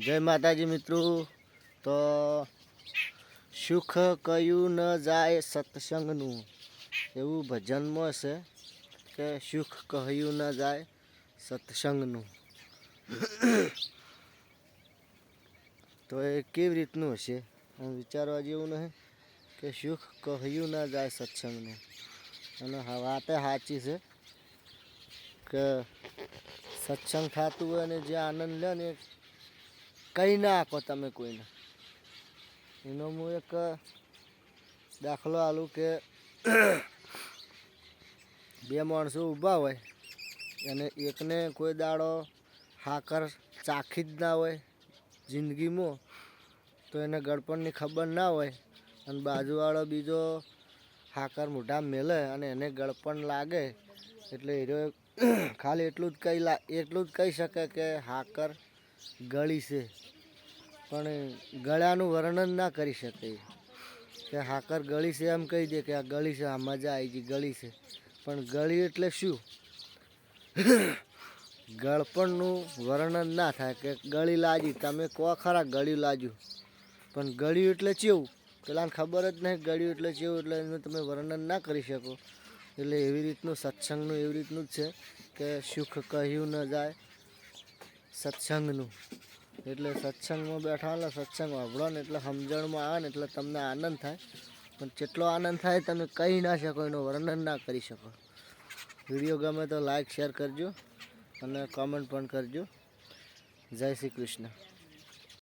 જય માતાજી મિત્રો. તો સુખ કયું ન જાય સત્સંગનું? એવું ભજનમાં છે કે સુખ કહ્યું ન જાય સત્સંગનું? તો એ કેવી રીતનું હશે? વિચારવા જેવું નહીં કે સુખ કહ્યું ન જાય સત્સંગનું. અને વાતે સાચી છે કે સત્સંગ થતું હોય અને જે આનંદ લે ને કહી ના આપો તમે કોઈને. એનો હું એક દાખલો આલું કે બે માણસો ઊભા હોય અને એકને કોઈ દાડો હાકર ચાખી જ ના હોય જિંદગીમાં, તો એને ગળપણની ખબર ના હોય અને બાજુવાળો બીજો હાકર મોઢા મેલે અને એને ગળપણ લાગે, એટલે એ ખાલી એટલું જ કહી એટલું જ કહી શકે કે હાકર ગળી છે. પણ ગળાનું વર્ણન ના કરી શકે. કે હાકર ગળી છે એમ કહી દે કે આ ગળી છે, આ મજા આવી ગઈ, ગળી છે. પણ ગળી એટલે શું? ગળપણનું વર્ણન ના થાય કે ગળી લાજી તમે કહો ખરા ગળ્યું લાજ્યું પણ ગળ્યું એટલે ચેવું? પેલાને ખબર જ નહીં ગળ્યું એટલે ચેવું, એટલે એનું તમે વર્ણન ના કરી શકો. એટલે એવી રીતનું સત્સંગનું એવી રીતનું જ છે કે સુખ કહ્યું ન જાય સત્સંગનું. એટલે સત્સંગમાં બેઠા એટલે સત્સંગ વાપરો ને એટલે સમજણમાં આવે ને એટલે તમને આનંદ થાય. પણ જેટલો આનંદ થાય તમે કહી ના શકો, એનું વર્ણન ના કરી શકો. વીડિયો ગમે તો લાઈક, શેર કરજો અને કોમેન્ટ પણ કરજો. જય શ્રી કૃષ્ણ.